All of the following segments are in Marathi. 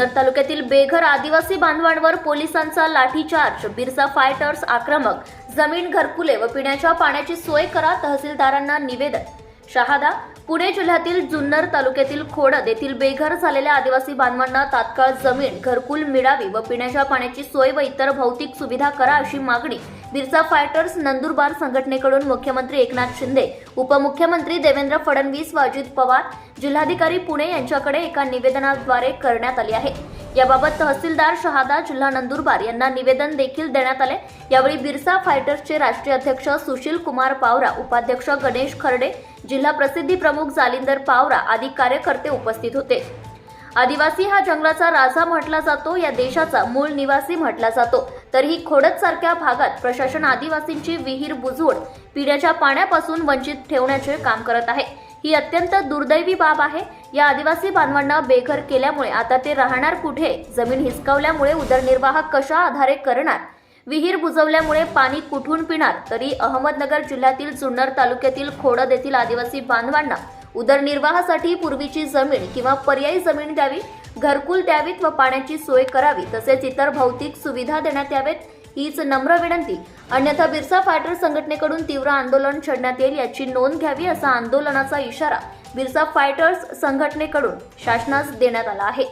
जुन्नर तालुक्यातील बेघर आदिवासी बांधवांवर पोलिसांचा लाठीचार्ज बिरसा फायटर्स आक्रमक जमीन घरकुले व पिण्याच्या पाण्याची सोय करा तहसीलदारांना निवेदन शहादा पुणे जिल्ह्यातील जुन्नर तालुक्यातील खोडद येथील बेघर झालेल्या आदिवासी बांधवांना तात्काळ जमीन घरकुल मिळावी व पिण्याच्या पाण्याची सोय व इतर भौतिक सुविधा करा अशी मागणी बिरसा फायटर्स नंदुरबार संघटनेकडून मुख्यमंत्री एकनाथ शिंदे उपमुख्यमंत्री देवेंद्र फडणवीस व अजित पवार जिल्हाधिकारी पुणे यांच्याकडे एका निवेदनाद्वारे करण्यात आली आहे. याबाबत तहसीलदार शहादा जिल्हा नंदुरबार यांना निवेदन देखील देण्यात आले. यावेळी बिरसा फायटर्सचे राष्ट्रीय अध्यक्ष सुशील कुमार पावरा उपाध्यक्ष गणेश खर्डे जिल्हा प्रसिद्धी प्रमुख जालिंदर पावरा आदी कार्यकर्ते उपस्थित होते. आदिवासी हा जंगलाचा राजा म्हटला जातो या देशाचा मूळ निवासी म्हटला जातो. तरीही खोडत सारख्या भागात प्रशासन आदिवासींची विहीर बुजवून पिण्याच्या पाण्यापासून वंचित ठेवण्याचे काम करत आहे. ही अत्यंत दुर्दैवी बाब आहे. या आदिवासी बांधवांना बेघर केल्यामुळे आता ते राहणार कुठे? जमीन हिसकावल्यामुळे उदरनिर्वाह कशा आधारे करणार? विहीर बुजवल्यामुळे पाणी कुठून पिणार? तरी अहमदनगर जिल्ह्यातील जुन्नर तालुक्यातील खोडद येथील आदिवासी बांधवांना उदरनिर्वाहासाठी पूर्वीची जमीन किंवा पर्यायी जमीन द्यावी घरकुल द्यावीत व पाण्याची सोय करावी तसेच इतर भौतिक सुविधा देण्यात यावेत. हीच नम्र विनंती. अन्यथा बिरसा फायटर संघटनेकडून तीव्र आंदोलन छेडण्यात येईल याची नोंद घ्यावी असा आंदोलनाचा इशारा बिरसा फायटर्स संघटनेकडून शासनास देण्यात आला आहे.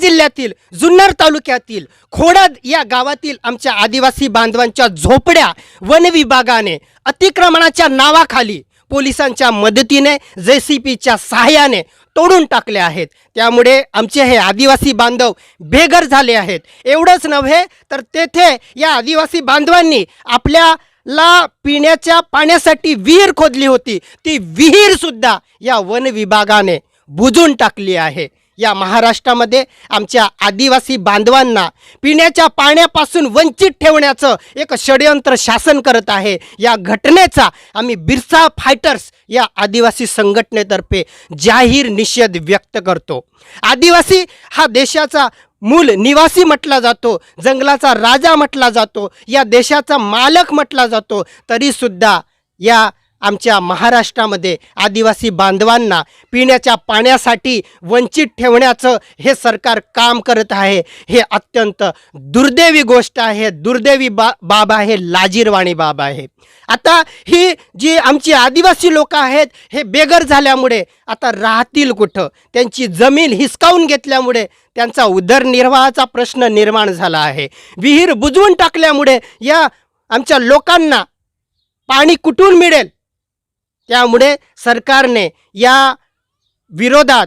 जिल्ह्यातील जुन्नर तालुक्यातील खोडद या गावातील आमच्या आदिवासी बांधवांच्या झोपड्या वन विभागाने अतिक्रमणाच्या नावाखाली पोलिसांच्या मदतीने जे सी पीच्या सहाय्याने तोडून टाकले आहेत. त्यामुळे आमचे हे आदिवासी बांधव बेघर झाले आहेत. एवढंच नव्हे तर तेथे या आदिवासी बांधवांनी आपल्याला पिण्याच्या पाण्यासाठी विहीर खोदली होती. ती विहीरसुद्धा या वन विभागाने बुजून टाकली आहे. या महाराष्ट्रामध्ये आमच्या आदिवासी बांधवांना पिण्याच्या पाण्यापासून वंचित ठेवण्याचं एक षडयंत्र शासन करत आहे. या घटनेचा आम्ही बिरसा फायटर्स या आदिवासी संघटनेतर्फे जाहीर निषेध व्यक्त करतो. आदिवासी हा देशाचा मूल निवासी म्हटला जातो जंगलाचा राजा म्हटला जातो या देशाचा मालक म्हटला जातो तरीसुद्धा या आमच्या महाराष्ट्रामध्ये आदिवासी बांधवांना पिण्याच्या पाण्यासाठी वंचित ठेवण्याचं हे सरकार काम करत आहे. हे अत्यंत दुर्दैवी गोष्ट आहे. दुर्दैवी बा बाब आहे. लाजीरवाणी बाब आहे. आता ही जी आमची आदिवासी लोक आहेत हे बेघर झाल्यामुळे आता राहतील कुठं? त्यांची जमीन हिसकावून घेतल्यामुळे त्यांचा उदरनिर्वाहाचा प्रश्न निर्माण झाला आहे. विहीर बुजवून टाकल्यामुळे या आमच्या लोकांना पाणी कुठून मिळेल? त्यामुळे सरकारने या विरोधात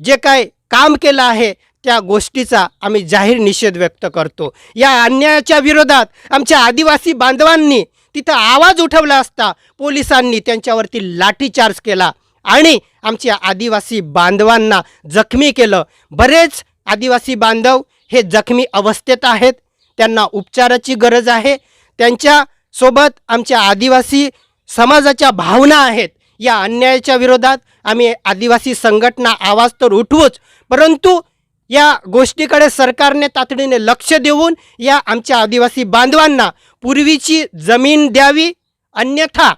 जे काय काम केलं आहे त्या गोष्टीचा आम्ही जाहीर निषेध व्यक्त करतो. या अन्यायाच्या विरोधात आमच्या आदिवासी बांधवांनी तिथं आवाज उठवला असता पोलिसांनी त्यांच्यावरती लाठीचार्ज केला आणि आमच्या आदिवासी बांधवांना जखमी केलं. बरेच आदिवासी बांधव हे जखमी अवस्थेत आहेत त्यांना उपचाराची गरज आहे. त्यांच्यासोबत आमच्या आदिवासी समाजाच्या भावना आहेत या अन्यायाच्या विरोधात आम्ही आदिवासी संघटना आवाज तर उठवूच परंतु या गोष्टीकडे सरकारने तातडीने लक्ष देऊन या आमच्या आदिवासी बांधवांना पूर्वीची जमीन द्यावी अन्यथा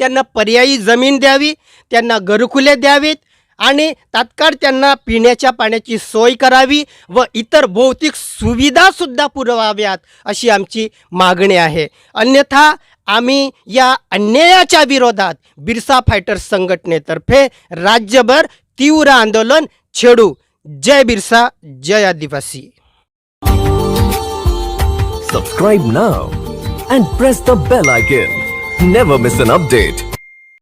त्यांना पर्यायी जमीन द्यावी त्यांना घरकुले द्यावीत आणि तात्काळ त्यांना पिण्याच्या पाण्याची सोय करावी व इतर भौतिक सुविधासुद्धा पुरवाव्यात अशी आमची मागणी आहे. अन्यथा आम्ही या अन्यायाच्या विरोधात बिरसा फायटर्स संघटनेतर्फे राज्यभर तीव्र आंदोलन छेडू. जय बिरसा जय आदिवासी. Subscribe now and press the bell icon never miss an update